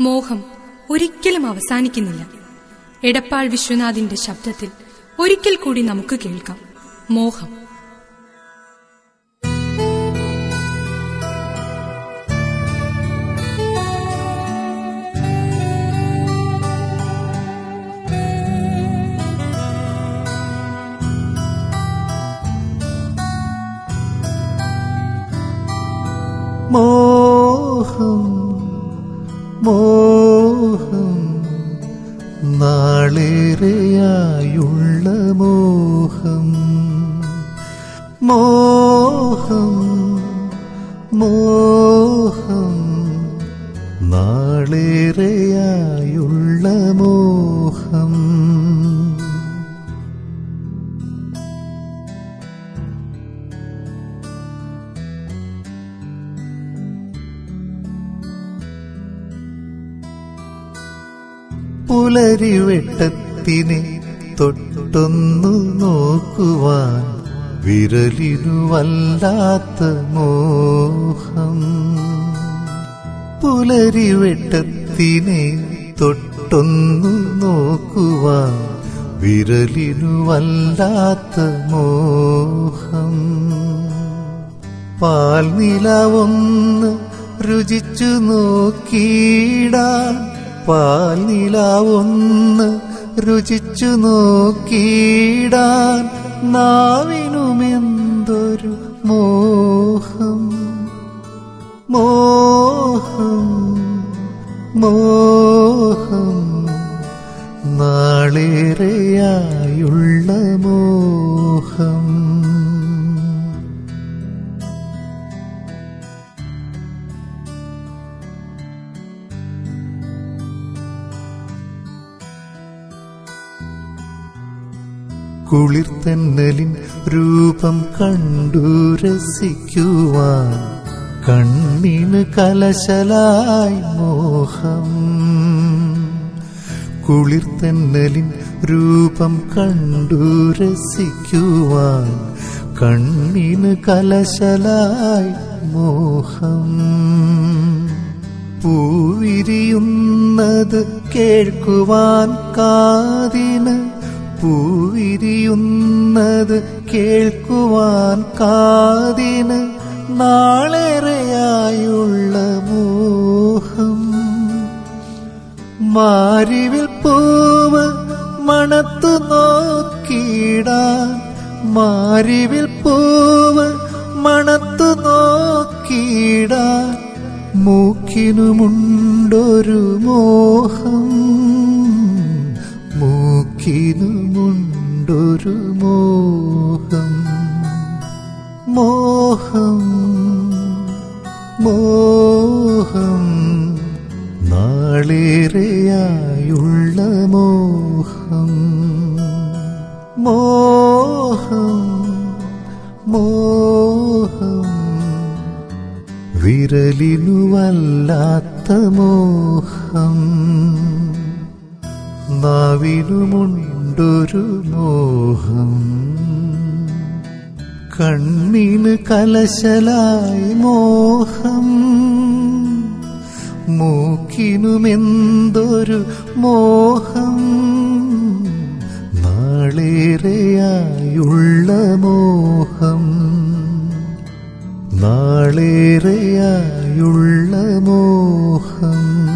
മോഹം ഒരിക്കലും അവസാനിക്കുന്നില്ല. എടപ്പാൾ വിശ്വനാഥിന്റെ ശബ്ദത്തിൽ ഒരിക്കൽ കൂടി നമുക്ക് കേൾക്കാം. മോഹം. മോഹം. മോഹം നാളേറെയായുള്ള മോഹം. മോഹം മോഹം നാളേറെയായുള്ള മോഹം. പുലരിവെട്ടത്തിനെ തൊട്ടൊന്നു നോക്കുവാൻ വിരലിനു വല്ലാത്ത മോഹം. പുലരിവെട്ടത്തിനെ തൊട്ടൊന്നു നോക്കുവാൻ വിരലിനു വല്ലാത്ത മോഹം. പാൽനിലവൊന്ന് രുചിച്ചു നോക്കിയിടാൻ പാൽനിലവൊന്ന് രുചിച്ചു നോക്കിയിടാൻ നാവിനുമെന്തൊരു മോഹം. മോഹം മോഹം. നാളേറെയായുള്ള മോഹം. കുളിർത്തന്നലിൻ രൂപം കണ്ടു രസിക്കുവാൻ കണ്ണിന് കലശലായി മോഹം. കുളിർത്തന്നലിൻ രൂപം കണ്ടു രസിക്കുവാൻ കണ്ണിന് കലശലായി മോഹം. പൂവിരിയുന്നത് കേൾക്കുവാൻ കാതിന് പൂവിരിയുന്നത് കേൾക്കുവാൻ കാതിന് നാളേറെയായുള്ള മോഹം. മാരിവിൽ പൂവ് മണത്തു നോക്കിയിടാൻ മാരിവിൽ പൂവ് മണത്തു നോക്കിയിടാൻ മൂക്കിനുമുണ്ടൊരു മോഹം. മൂക്കിനുമുണ്ടൊരു മോഹം. മോഹം മോഹം. നാളേറെയായുള്ള മോഹം. മോഹം മോഹം. വിരലിനു വല്ലാത്ത മോഹം. നാവിനുമുണ്ടൊരു മോഹം. കണ്ണിന് കലശലായി മോഹം. മൂക്കിനുമെന്തൊരു മോഹം. നാളേറെയായുള്ള മോഹം. നാളേറെയായുള്ള മോഹം.